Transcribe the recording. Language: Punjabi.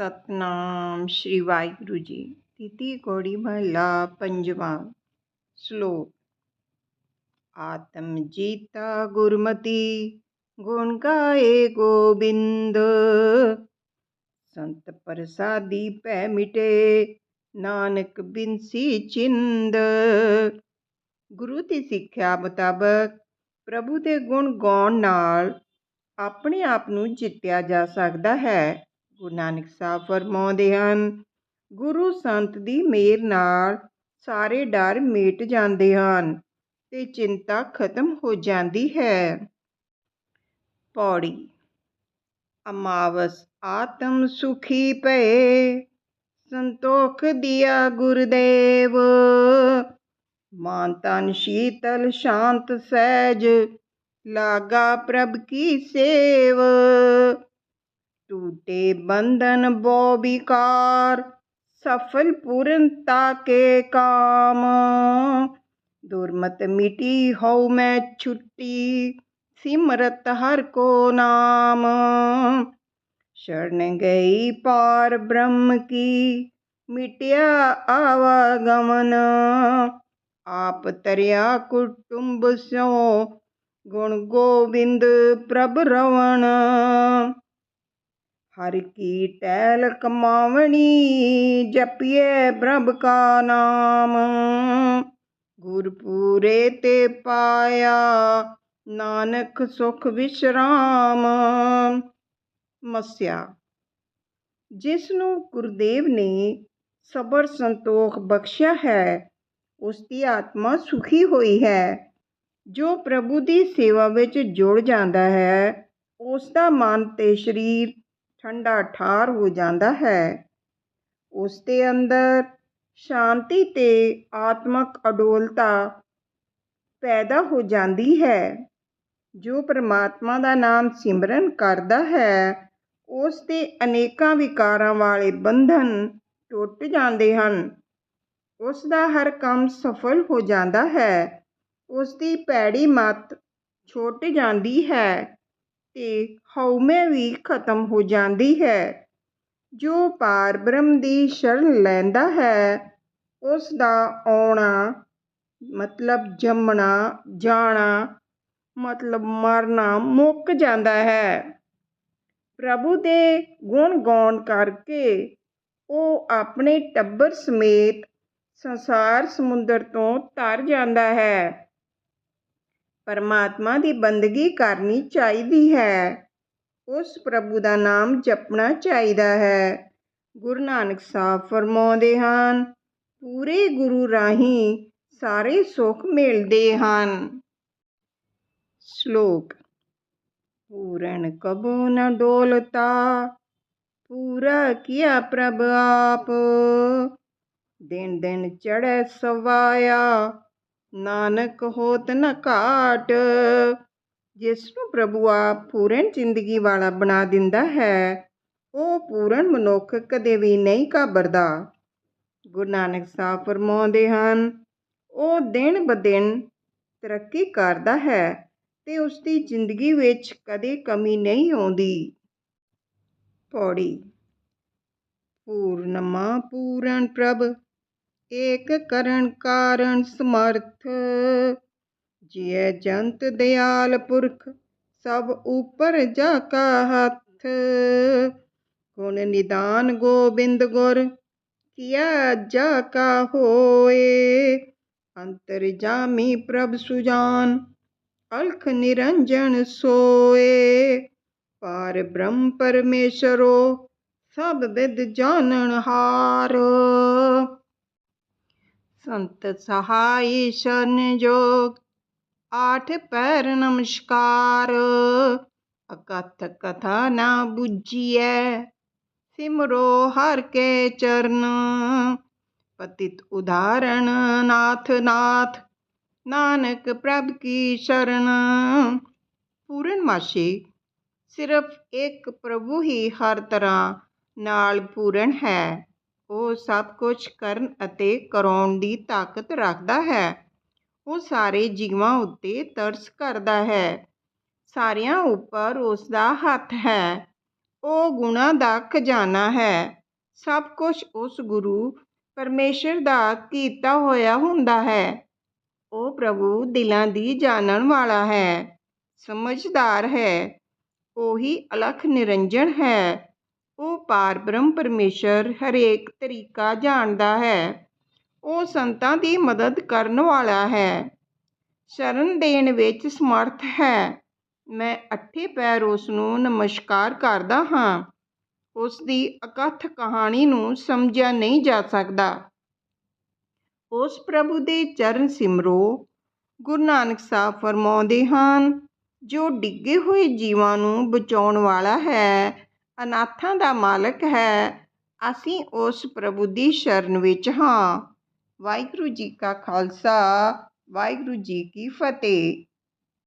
ਸਤਨਾਮ ਸ਼੍ਰੀ ਵਾਹਿਗੁਰੂ ਜੀ। ਤੀਤੀ ਕੋੜੀ ਮਹਲਾ, ਪੰਜਵਾਂ ਸ਼ਲੋਕ। ਆਤਮ ਜੀਤਾ ਗੁਰਮਤੀ, ਗੁਣ ਗਾਏ ਗੋਬਿੰਦ। ਸੰਤ ਪ੍ਰਸਾਦੀ ਪੈ ਮਿਟੇ, ਨਾਨਕ ਬਿਨਸੀ ਚਿੰਦ। ਗੁਰੂ ਦੀ ਸਿੱਖਿਆ ਮੁਤਾਬਕ ਪ੍ਰਭੂ ਦੇ ਗੁਣ ਗਾਉਣ ਨਾਲ ਆਪਣੇ ਆਪ ਨੂੰ ਜਿੱਤਿਆ ਜਾ ਸਕਦਾ ਹੈ। ਗੁਰੂ ਨਾਨਕ ਸਾਹਿਬ ਫਰਮਾਉਂਦੇ ਹਨ, ਗੁਰੂ ਸੰਤ ਦੀ ਮੇਰ ਨਾਲ ਸਾਰੇ ਡਰ ਮਿਟ ਜਾਂਦੇ ਹਨ ਤੇ ਚਿੰਤਾ ਖਤਮ ਹੋ ਜਾਂਦੀ ਹੈ। ਪੌੜੀ, ਅਮਾਵਸ ਆਤਮ ਸੁਖੀ ਭਏ, ਸੰਤੋਖ ਦਿਆ ਗੁਰਦੇਵ। ਮਾਨ ਤਨ ਸ਼ੀਤਲ ਸ਼ਾਂਤ ਸਹਿਜ, ਲਾਗਾ ਪ੍ਰਭ ਕੀ ਸੇਵ। ਟੂਟੇ ਬੰਧਨ ਬੋ ਵਿਕਾਰ, ਸਫਲ ਪੂਰਨਤਾ ਕੇ ਕਾਮ। ਦੁਰਮਤ ਮਿਟੀ ਹਉ ਮੈਂ ਛੁੱਟੀ, ਸਿਮਰਤ ਹਰ ਕੋ ਨਾਮ। ਸ਼ਰਨ ਗਈ ਪਾਰ ਬ੍ਰਹਮ ਕੀ, ਮਿਟਿਆ ਆਵਾਗਮਨ ਆਪ ਤਰਿਆ ਕੁਟੁੰਬ ਸਿਓ ਗੁਣ ਗੋਬਿੰਦ ਪ੍ਰਭ ਰਵਣ। ਹਰ ਕੀ ਟਹਿਲ ਕਮਾਵਣੀ ਜਪੀਏ ਪ੍ਰਭ ਕਾ ਨਾਮ। ਗੁਰਪੂਰੇ ਤੇ ਪਾਇਆ ਨਾਨਕ ਸੁਖ ਵਿਸ਼ਰਾਮ। ਮਸਿਆ ਜਿਸ ਨੂੰ ਗੁਰਦੇਵ ਨੇ ਸਬਰ ਸੰਤੋਖ ਬਖਸ਼ਿਆ ਹੈ ਉਸ ਦੀ ਆਤਮਾ ਸੁਖੀ ਹੋਈ ਹੈ। ਜੋ ਪ੍ਰਭੂ ਦੀ ਸੇਵਾ ਵਿੱਚ ਜੁੜ ਜਾਂਦਾ ਹੈ ਉਸ ਦਾ ਮਨ ਤੇ ਸਰੀਰ ਠੰਡਾ ਠਾਰ ਹੋ ਜਾਂਦਾ ਹੈ। ਉਸ ਦੇ ਅੰਦਰ ਸ਼ਾਂਤੀ ਤੇ ਆਤਮਕ ਅਡੋਲਤਾ ਪੈਦਾ ਹੋ ਜਾਂਦੀ ਹੈ। ਜੋ ਪ੍ਰਮਾਤਮਾ ਦਾ ਨਾਮ ਸਿਮਰਨ ਕਰਦਾ ਹੈ, ਉਸ ਦੇ ਅਨੇਕਾਂ ਵਿਕਾਰਾਂ ਵਾਲੇ ਬੰਧਨ ਟੁੱਟ ਜਾਂਦੇ ਹਨ। ਉਸ ਦਾ ਹਰ ਕੰਮ ਸਫਲ ਹੋ ਜਾਂਦਾ ਹੈ। ਉਸ ਦੀ ਪੈੜੀ ਮਤ ਛੁੱਟ ਜਾਂਦੀ ਹੈ। ਤੇ ਹਉਮੈ ਵੀ ਖਤਮ ਹੋ ਜਾਂਦੀ ਹੈ। ਜੋ ਪਾਰ ਬ੍ਰਹਮ ਦੀ ਸ਼ਰਨ ਲੈਂਦਾ ਹੈ ਉਸ ਦਾ ਆਉਣਾ ਮਤਲਬ ਜੰਮਣਾ, ਜਾਣਾ ਮਤਲਬ ਮਰਨਾ ਮੁੱਕ ਜਾਂਦਾ ਹੈ। ਪ੍ਰਭੂ ਦੇ ਗੁਣ ਗਾਉਣ ਕਰਕੇ ਉਹ ਆਪਣੇ ਟੱਬਰ ਸਮੇਤ ਸੰਸਾਰ ਸਮੁੰਦਰ ਤੋਂ ਤਰ ਜਾਂਦਾ ਹੈ। ਪਰਮਾਤਮਾ ਦੀ ਬੰਦਗੀ ਕਰਨੀ ਚਾਹੀਦੀ ਹੈ। ਉਸ ਪ੍ਰਭੂ ਦਾ ਨਾਮ ਜਪਣਾ ਚਾਹੀਦਾ ਹੈ। ਗੁਰੂ ਨਾਨਕ ਸਾਹਿਬ ਫਰਮਾਉਂਦੇ ਹਨ, ਪੂਰੇ ਗੁਰੂ ਰਾਹੀਂ ਸਾਰੇ ਸੁੱਖ ਮਿਲਦੇ ਹਨ। ਸ਼ਲੋਕ, ਪੂਰਨ ਕਬੋ ਨ ਡੋਲਤਾ, ਪੂਰਾ ਕੀਆ ਪ੍ਰਭ ਆਪ। ਦਿਨ ਦਿਨ ਚੜੈ ਸਵਾਇਆ ਨਾਨਕ ਹੋਤ ਨ ਘਾਟ ਜਿਸ ਨੂੰ ਪ੍ਰਭੂ ਆਪ ਪੂਰਨ ਜ਼ਿੰਦਗੀ ਵਾਲਾ ਬਣਾ ਦਿੰਦਾ ਹੈ, ਉਹ ਪੂਰਨ ਮਨੁੱਖ ਕਦੇ ਵੀ ਨਹੀਂ ਘਾਬਰਦਾ। ਗੁਰੂ ਨਾਨਕ ਸਾਹਿਬ ਫਰਮਾਉਂਦੇ ਹਨ, ਉਹ ਦਿਨ ਬਦਿਨ ਤਰੱਕੀ ਕਰਦਾ ਹੈ ਤੇ ਉਸ ਦੀ ਜ਼ਿੰਦਗੀ ਵਿੱਚ ਕਦੇ ਕਮੀ ਨਹੀਂ ਆਉਂਦੀ। ਪੌੜੀ। ਪੂਰਨਮਾ ਪੂਰਨ ਪ੍ਰਭ ਏਕ ਕਰਨ ਕਾਰਨ ਸਮਰਥ। ਜਿਐ ਜੰਤ ਦਿਆਲ ਪੁਰਖ, ਸਭ ਉਪਰ ਜਾ ਕਾ ਹੱਥ। ਗੁਣ ਨਿਦਾਨ ਗੋਬਿੰਦ ਗੁਰ ਕੀਆ ਜਾ ਕਾ ਹੋਏ। ਅੰਤਰ ਜਾਮੀ ਪ੍ਰਭ ਸੁਜਾਨ, ਅਲਖ ਨਿਰੰਜਨ ਸੋਏ। ਪਾਰ ਬ੍ਰਹਮ ਪਰਮੇਸ਼ਰੋ, ਸਭ ਵਿਦ ਜਾਣਨ ਹਾਰ। ਸੰਤ ਸਹਾਈ ਸ਼ਨ ਜੋਗ, ਆਠ ਪੈਰ ਨਮਸਕਾਰ। ਅਕਥ ਕਥਾ ਨਾ 부ਜੀਐ ਸਿਮਰੋ ਹਰ ਕੇ ਚਰਨ। ਪਤਿਤ ਉਦਾਹਰਣ ਨਾਥ ਨਾਥ, ਨਾਨਕ ਪ੍ਰਭ ਕੀ ਸ਼ਰਨ। ਪੂਰਨਮਾਸ਼ੀ ਸਿਰਫ ਇੱਕ ਪ੍ਰਭੂ ਹੀ ਹਰ ਤਰ੍ਹਾਂ ਨਾਲ ਪੂਰਨ ਹੈ। ਉਹ ਸਭ ਕੁਝ ਕਰਨ ਅਤੇ ਕਰਾਉਣ ਦੀ ਤਾਕਤ ਰੱਖਦਾ ਹੈ। ਉਹ ਸਾਰੇ ਜੀਵਾਂ ਉੱਤੇ ਤਰਸ ਕਰਦਾ ਹੈ। ਸਾਰਿਆਂ ਉੱਪਰ ਉਸ ਦਾ ਹੱਥ ਹੈ। ਉਹ ਗੁਣਾਂ ਦਾ ਖਜ਼ਾਨਾ ਹੈ। ਸਭ ਕੁਝ ਉਸ ਗੁਰੂ ਪਰਮੇਸ਼ਰ ਦਾ ਕੀਤਾ ਹੋਇਆ ਹੁੰਦਾ ਹੈ। ਉਹ ਪ੍ਰਭੂ ਦਿਲਾਂ ਦੀ ਜਾਣਨ ਵਾਲਾ ਹੈ। ਸਮਝਦਾਰ ਹੈ। ਉਹੀ ਅਲਖ ਨਿਰੰਜਨ ਹੈ। ਉਹ ਪਾਰ ਬ੍ਰਹਮ ਪਰਮੇਸ਼ਰ ਹਰੇਕ ਤਰੀਕਾ ਜਾਣਦਾ ਹੈ। ਉਹ ਸੰਤਾਂ ਦੀ ਮਦਦ ਕਰਨ ਵਾਲਾ ਹੈ। ਸ਼ਰਨ ਦੇਣ ਵਿੱਚ ਸਮਰਥ ਹੈ। ਮੈਂ ਅੱਠੇ ਪੈਰ ਉਸ ਨੂੰ ਨਮਸਕਾਰ ਕਰਦਾ ਹਾਂ। ਉਸ ਦੀ ਅਕਥ ਕਹਾਣੀ ਨੂੰ ਸਮਝਿਆ ਨਹੀਂ ਜਾ ਸਕਦਾ। ਉਸ ਪ੍ਰਭੂ ਦੇ ਚਰਨ ਸਿਮਰੋ ਗੁਰੂ ਨਾਨਕ ਸਾਹਿਬ ਫਰਮਾਉਂਦੇ ਹਨ, ਜੋ ਡਿੱਗੇ ਹੋਏ ਜੀਵਾਂ ਨੂੰ ਬਚਾਉਣ ਵਾਲਾ ਹੈ ਅਨਾਥਾਂ ਦਾ ਮਾਲਕ ਹੈ, ਅਸੀਂ ਉਸ ਪ੍ਰਭੂ ਦੀ ਸ਼ਰਨ ਵਿੱਚ ਹਾਂ। ਵਾਹਿਗੁਰੂ ਜੀ ਕਾ ਖਾਲਸਾ, ਵਾਹਿਗੁਰੂ ਜੀ ਕੀ ਫਤਿਹ।